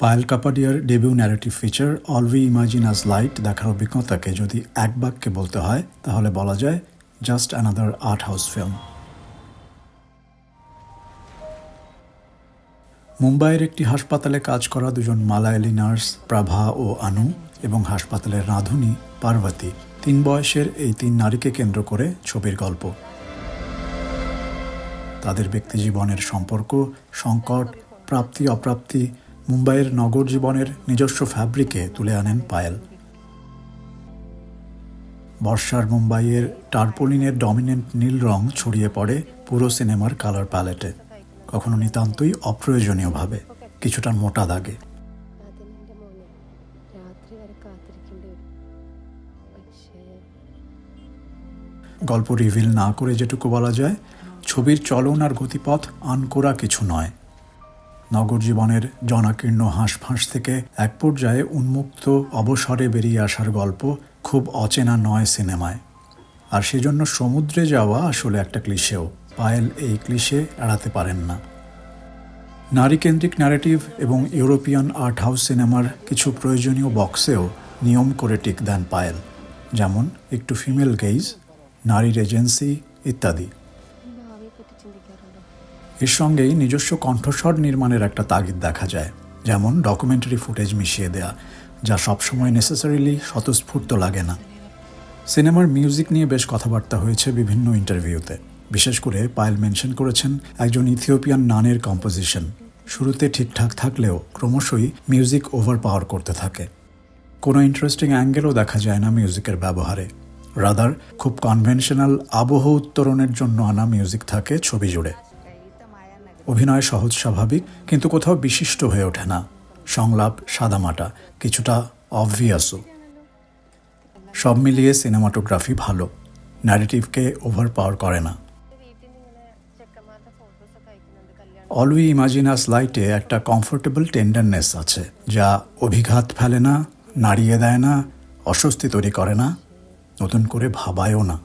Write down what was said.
Payel কাপাডিয়ার debut narrative feature all we imagine as light দেখার অভিজ্ঞতাকে যদি এক বাক্যে বলতে হয়, তাহলে বলা যায় just another art house film মুম্বাইয়ের একটি হাসপাতালে কাজ করা দুজন মালায়ালি নার্স, প্রাভা ও আনু, এবং হাসপাতালের রাঁধুনি, পার্বতী, তিন বয়সের এই তিন নারীকে কেন্দ্র করে ছবির গল্প। তাদের ব্যক্তিজীবনের সম্পর্ক, সংকট প্রাপ্তি অপ্রাপ্তি মুম্বাইয়ের নগর জীবনের নিজস্ব ফ্যাব্রিকে তুলে আনেন পায়েল। বর্ষার মুম্বাইয়ের টার্পোলিনের ডমিনেন্ট নীল রং ছড়িয়ে পড়ে পুরো সিনেমার কালার প্যালেটে কখনো নিতান্তই অপ্রয়োজনীয়ভাবে, কিছুটা মোটা দাগে। গল্প রিভিল না করে যেটুকু বলা যায়, ছবির চলন আর গতিপথ আনকোরা কিছু নয়। নগর জীবনের জনাকীর্ণ হাঁসফাঁস থেকে এক পর্যায়ে উন্মুক্ত অবসরে বেরিয়ে আসার গল্প খুব অচেনা নয় সিনেমায়। আর সেজন্য সমুদ্রে যাওয়া আসলে একটা ক্লিশেও, পায়েল এই ক্লিশে এড়াতে পারেন না। নারীকেন্দ্রিক ন্যারেটিভ এবং ইউরোপিয়ান আর্ট হাউস সিনেমার কিছু প্রয়োজনীয় বক্সেও নিয়ম করে টিক দেন পায়েল, যেমন একটু ফিমেল গেইজ, নারীর এজেন্সি ইত্যাদি। এর সঙ্গেই নিজস্ব কণ্ঠস্বর নির্মাণের একটা তাগিদ দেখা যায়, যেমন ডকুমেন্টারি ফুটেজ মিশিয়ে দেয়া, যা সবসময় নেসেসারিলি স্বতঃস্ফূর্ত লাগে না। সিনেমার মিউজিক নিয়ে বেশ কথাবার্তা হয়েছে বিভিন্ন ইন্টারভিউতে বিশেষ করে পায়েল মেনশন করেছেন একজন ইথিওপিয়ান নানের কম্পোজিশন শুরুতে ঠিকঠাক থাকলেও ক্রমশই মিউজিক ওভার পাওয়ার করতে থাকে। কোনো ইন্টারেস্টিং অ্যাঙ্গেলও দেখা যায় না মিউজিকের ব্যবহারে। রাদার খুব কনভেনশনাল আবহ উত্তরণের জন্য আনা মিউজিক থাকে ছবি জুড়ে। অভিনয় সহজ স্বাভাবিক, কিন্তু কোথাও বিশিষ্ট হয়ে ওঠে না। সংলাপ, সাদামাটা, কিছুটা অবভিয়াসও সব মিলিয়ে সিনেমাটোগ্রাফি ভালো। ন্যারেটিভকে ওভার পাওয়ার করে না। অল উই ইমাজিনাস লাইটে একটা কমফোর্টেবল টেন্ডারনেস আছে, যা অভিঘাত ফেলে না, নাড়িয়ে দেয় না, অস্বস্তি তৈরি করে না, নতুন করে ভাবায়ও না।